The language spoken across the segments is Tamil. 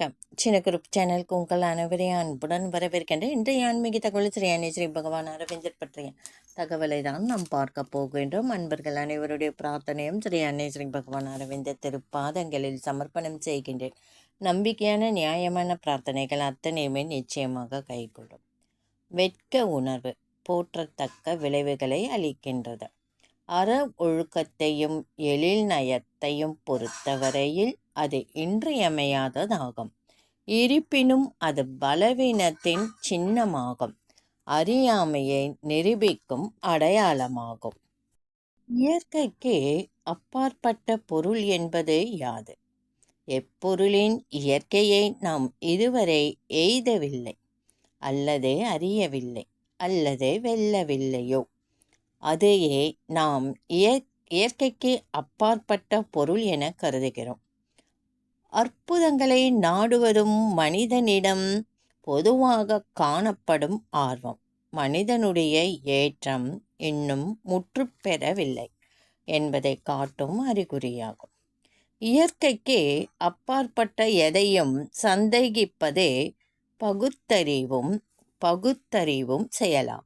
வணக்கம். சின்ன குரூப் சேனலுக்கு உங்கள் அனைவரையும் அன்புடன் வரவேற்கின்றேன். இன்றைய ஆன்மீக தகவல் ஸ்ரீ அணி ஸ்ரீ பகவான் அரவிந்தர் பற்றிய தகவலை தான் நாம் பார்க்க போகின்றோம். அன்பர்கள் அனைவருடைய பிரார்த்தனையும் ஸ்ரீ அன்னை ஸ்ரீ பகவான் அரவிந்தர் திருப்பாதங்களில் சமர்ப்பணம் செய்கின்றேன். நம்பிக்கையான நியாயமான பிரார்த்தனைகள் அத்தனையுமே நிச்சயமாக கைகூடும். வெட்க உணர்வு போற்றத்தக்க விளைவுகளை அளிக்கின்றது. அற ஒழுக்கத்தையும் எழில் நயத்தையும் பொறுத்தவரையில் அது இன்றியமையாததாகும். இருப்பினும் அது பலவீனத்தின் சின்னமாகும். அறியாமையை நிரூபிக்கும் அடையாளமாகும். இயற்கைக்கு அப்பாற்பட்ட பொருள் என்பது யாது? எப்பொருளின் இயற்கையை நாம் இதுவரை எய்தவில்லை. அல்லது அறியவில்லை. அல்லது வெல்லவில்லையோ? அதையே நாம் இயற் இயற்கைக்கு அப்பாற்பட்ட பொருள் என கருதுகிறோம். அற்புதங்களை நாடுவதும் மனிதனிடம் பொதுவாக காணப்படும் ஆர்வம். மனிதனுடைய ஏற்றம் இன்னும் முற்றுப்பெறவில்லை என்பதை காட்டும் அறிகுறியாகும். இயற்கைக்கு அப்பாற்பட்ட எதையும் சந்தேகிப்பதே பகுத்தறிவும் பகுத்தறிவும் செயலாகும்.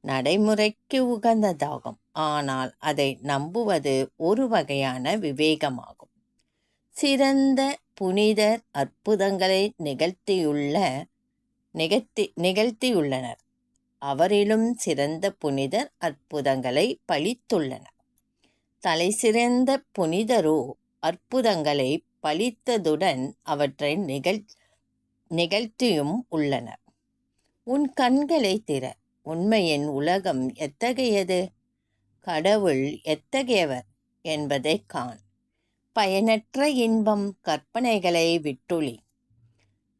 நடைமுறைக்கு உகந்ததாகும். ஆனால் அதை நம்புவது ஒரு வகையான விவேகமாகும். சிறந்த புனிதர் அற்புதங்களை நிகழ்த்தியுள்ள நிகழ்த்தி நிகழ்த்தியுள்ளனர். அவரிலும் சிறந்த புனிதர் அற்புதங்களை பழித்துள்ளனர். தலை சிறந்த புனிதரோ அற்புதங்களை பழித்ததுடன் அவற்றை நிகழ் நிகழ்த்தியும் உள்ளனர். உன் கண்களை திற உண்மையின் உலகம் எத்தகையது? கடவுள் எத்தகையவர் என்பதை காண். பயனற்ற இன்பம் கற்பனைகளை விட்டுளி.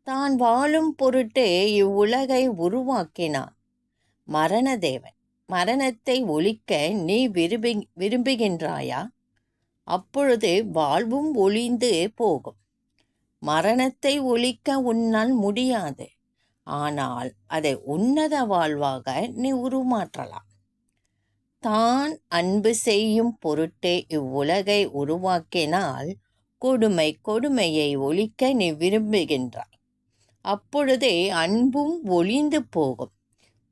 தான் வாழும் பொருட்டு இவ்வுலகை உருவாக்கினான் மரணதேவன் மரணத்தை ஒழிக்க நீ விரும்பி விரும்புகின்றாயா? அப்பொழுது வாழ்வும் ஒளிந்து போகும். மரணத்தை ஒழிக்க உன்னால் முடியாது. ஆனால் அதை உன்னத வாழ்வாக நீ உருமாற்றலாம். தான் அன்பு செய்யும் பொருட்டே இவ்வுலகை உருவாக்கினால் கொடுமை கொடுமையை ஒழிக்க நீ விரும்புகின்றாய். அப்பொழுதே அன்பும் ஒளிந்து போகும்.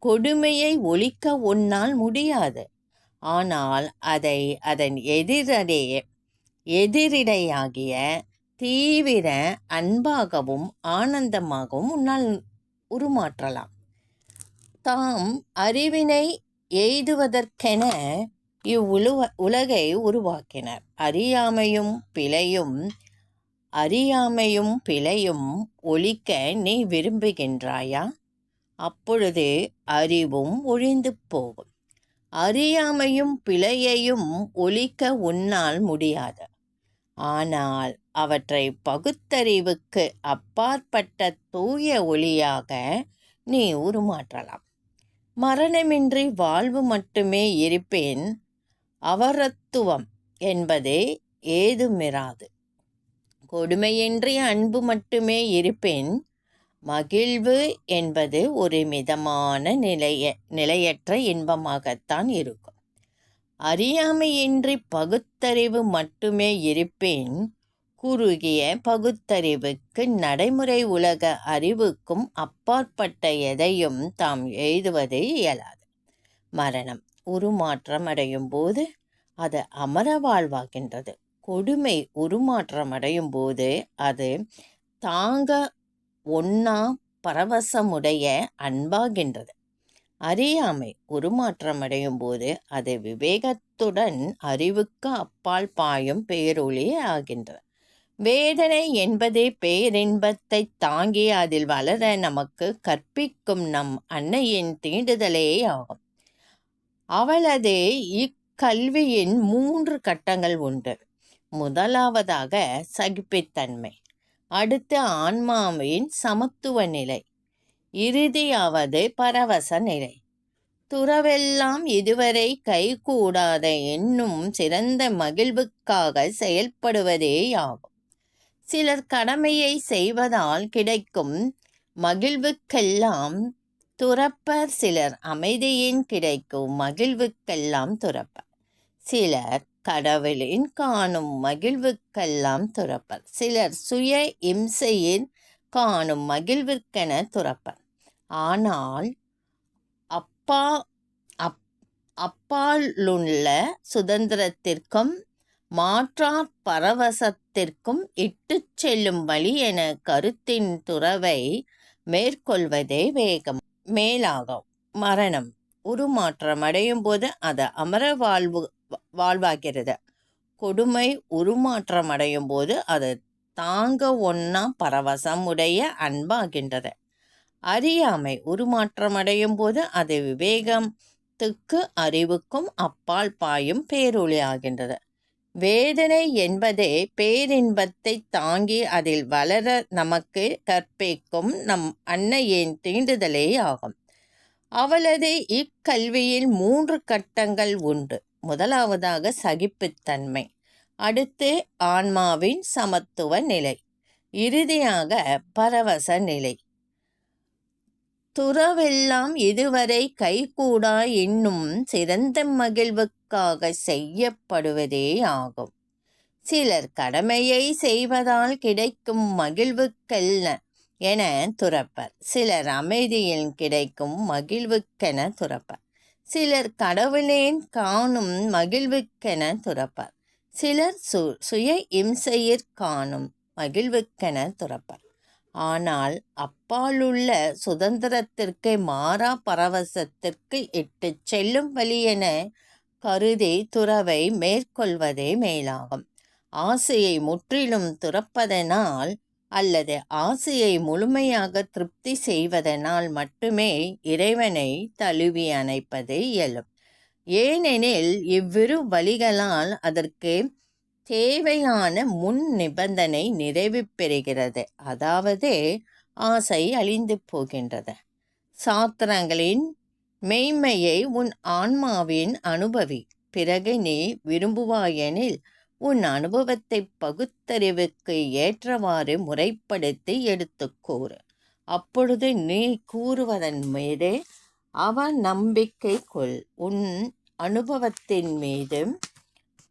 கொடுமையை ஒழிக்க உன்னால் முடியாது. ஆனால் அதை அதன் எதிரடைய எதிரிடையாகிய தீவிர அன்பாகவும் ஆனந்தமாகவும் உன்னால் உருமாற்றலாம். தாம் அறிவினை எய்துவதற்கென இவ்வுலக உலகை உருவாக்கினர். அறியாமையும் பிழையும் அறியாமையும் பிழையும் ஒழிக்க நீ விரும்புகின்றாயா? அப்பொழுது அறிவும் ஒழிந்து போகும் அறியாமையும் பிழையையும் ஒழிக்க உன்னால் முடியாது. ஆனால் அவற்றை பகுத்தறிவுக்கு அப்பாற்பட்ட தூய ஒளியாக நீ உருமாற்றலாம். மரணமின்றி வாழ்வு மட்டுமே இருப்பேன். அவரத்துவம் என்பதே ஏதுமிராது. கொடுமையின்றி அன்பு மட்டுமே இருப்பேன். மகிழ்வு என்பது ஒரு மிதமான நிலைய நிலையற்ற இன்பமாகத்தான் இருக்கும். அறியாமையின்றி பகுத்தறிவு மட்டுமே இருப்பேன். குறுகிய பகுத்தறிவுக்கு நடைமுறை உலக அறிவுக்கும் அப்பாற்பட்ட எதையும் தாம் எழுதுவது இயலாது. மரணம் உருமாற்றம் அடையும் போது அது அமர வாழ்வாகின்றது. கொடுமை உருமாற்றம் அடையும் போது அது தாங்க ஒன்னா பரவசமுடைய அன்பாகின்றது. அறியாமை உருமாற்றம் அடையும் போது அது விவேகத்துடன் அறிவுக்கு அப்பால் பாயும் பேரொளி ஆகின்றது. வேதனை என்பதே பேரின்பத்தை தாங்கி அதில் வளர நமக்கு கற்பிக்கும் நம் அன்னையின் தீண்டுதலே ஆகும். அவளது இக்கல்வியின் மூன்று கட்டங்கள் உண்டு. முதலாவதாக சகிப்புத்தன்மை. அடுத்து ஆன்மாவின் சமத்துவ நிலை. இறுதியாவது பரவச நிலை. துறவெல்லாம் இதுவரை கைகூடாத என்னும் சிறந்த மகிழ்வுக்காக செயல்படுவதேயாகும் சிலர் கடமையை செய்வதால் கிடைக்கும் மகிழ்வுக்கெல்லாம் துறப்பர் சிலர் அமைதியின் கிடைக்கும் மகிழ்வுக்கெல்லாம் துறப்பர். சிலர் கடவுளின் காணும் மகிழ்வுக்கெல்லாம் துறப்பர். சிலர் சுய இம்சையின் காணும் மகிழ்விற்கென துறப்பர். ஆனால் அப்பா அப் அப்பாலுள்ள சுதந்திரத்திற்கும் மாற்றார் பரவசத்திற்கும் இட்டுச் செல்லும் வழி என கருத்தின் துறவை மேற்கொள்வதே வேகம். மேலாகும் மரணம். உருமாற்றம் அடையும் போது அது அமர வாழ்வு வாழ்வாகிறது. கொடுமை உருமாற்றம் அடையும் போது அது தாங்க ஒன்னா பரவசம் உடைய அன்பாகின்றது. அறியாமை உருமாற்றம் அடையும் போது அது விவேகத்துக்கு அறிவுக்கும் அப்பால் பாயும் பேரொளி ஆகின்றது. வேதனை என்பதே பேரின்பத்தை தாங்கி அதில் வளர நமக்கு கற்பிக்கும் நம் அன்னையின் தீண்டுதலே ஆகும். அவளது இக்கல்வியில் மூன்று கட்டங்கள் உண்டு. முதலாவதாக சகிப்புத்தன்மை அடுத்து ஆன்மாவின் சமத்துவ நிலை இறுதியாக பரவச நிலை. துறவெல்லாம் இதுவரை கைகூடா இன்னும் சிறந்த மகிழ்வுக்காக செய்யப்படுவதே ஆகும். சிலர் கடமையை செய்வதால் கிடைக்கும் மகிழ்வுக்கல்ல என துறப்பர். சிலர் அமைதியில் கிடைக்கும் மகிழ்வுக்கென துறப்பர். சிலர் கடவுளேன் காணும் மகிழ்வுக்கென துறப்பர். சிலர் சு சுய இம்சையிற் காணும் மகிழ்வுக்கென துறப்பர். ஆனால் அப்பாலுள்ள சுதந்திரத்திற்கு மாறா பரவசத்திற்கு இட்டு செல்லும் வழியென கருதி துறவை மேற்கொள்வதே மேலாகும். ஆசையை முற்றிலும் துறப்பதனால் அல்லது ஆசையை முழுமையாக திருப்தி செய்வதனால் மட்டுமே இறைவனை தழுவி அணைப்பது இயலும். ஏனெனில் இவ்விரு வழிகளால் அதற்கு தேவையான முன் நிபந்தனை நிறைவு பெறுகிறது. அதாவது ஆசை அழிந்து போகின்றது. சாத்திரங்களின் மெய்மையை உன் ஆன்மாவின் அனுபவி. பிறகு நீ விரும்புவாயெனில் உன் அனுபவத்தை பகுத்தறிவுக்கு ஏற்றவாறு முறைப்படுத்தி எடுத்துக்கூறு அப்பொழுது நீ கூறுவதன் மீது அவ நம்பிக்கை கொள். உன் அனுபவத்தின் மீதும்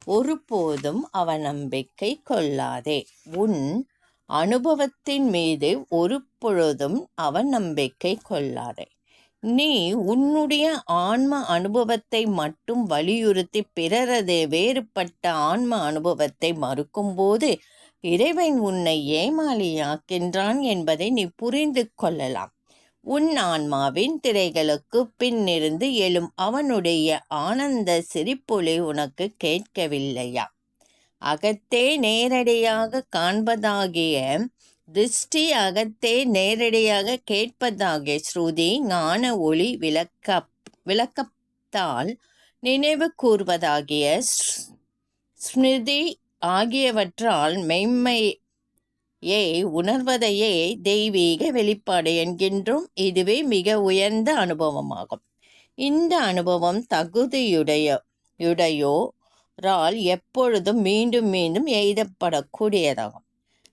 ஒருபோதும் அவநம்பிக்கை கொள்ளாதே. உன் அனுபவத்தின் மீது ஒரு பொழுதும் அவ நம்பிக்கை கொள்ளாதே. நீ உன்னுடைய ஆன்ம அனுபவத்தை மட்டும் வலியுறுத்தி பிறரது வேறுபட்ட ஆன்ம அனுபவத்தை மறுக்கும்போது இறைவன் உன்னை ஏமாளியாக்கின்றான் என்பதை நீ புரிந்து கொள்ளலாம். உன் ஆன்மாவின் திரைகளுக்கு பின்னிருந்து எழும் அவனுடைய ஆனந்த சிரிப்பொலி உனக்கு கேட்கவில்லையா? அகத்தே நேரடியாக காண்பதாகிய திருஷ்டி அகத்தே நேரடியாக கேட்பதாகிய ஸ்ருதி ஞான ஒளி விளக்க விளக்கத்தால் நினைவு கூறுவதாகிய ஸ்மிருதி ஆகியவற்றால் ஏ உணர்வதையே தெய்வீக வெளிப்பாடு என்கின்றோம் இதுவே மிக உயர்ந்த அனுபவமாகும். இந்த அனுபவம் தகுதியுடைய யுடையோரால் எப்பொழுதும் மீண்டும் மீண்டும் எய்தப்படக்கூடியதாகும்.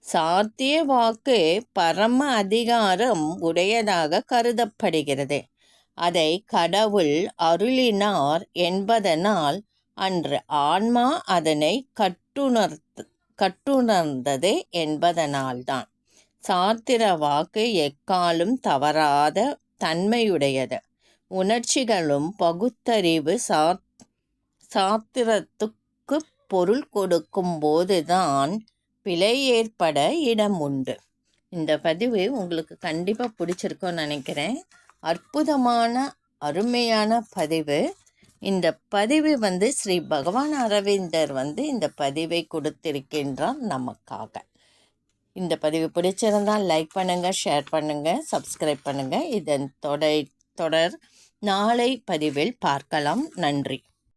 சாத்திய வாக்கு பரம அதிகாரம் உடையதாக கருதப்படுகிறது. அதை கடவுள் அருளினார் என்பதனால் அன்று ஆன்மா அதனை கட்டுணர்த்து கட்டுணர்ந்தது என்பதனால்தான். சாத்திர வாக்கு எக்காலும் தவறாத தன்மையுடையது. உணர்ச்சிகளும் பகுத்தறிவு சா சாத்திரத்துக்கு பொருள் கொடுக்கும் போதுதான் பிழை ஏற்பட இடம் உண்டு. இந்த பதிவு உங்களுக்கு கண்டிப்பாக பிடிச்சிருக்கோன்னு நினைக்கிறேன். அற்புதமான அருமையான பதிவு. இந்த பதிவு வந்து ஸ்ரீ பகவான் அரவிந்தர் வந்து இந்த பதிவை கொடுத்திருக்கின்றார் நமக்காக. இந்த பதிவு பிடிச்சிருந்தால் லைக் பண்ணுங்கள் ஷேர் பண்ணுங்கள் சப்ஸ்கிரைப் பண்ணுங்கள் இதன் தொடை தொடர் நாளை பதிவில் பார்க்கலாம். நன்றி.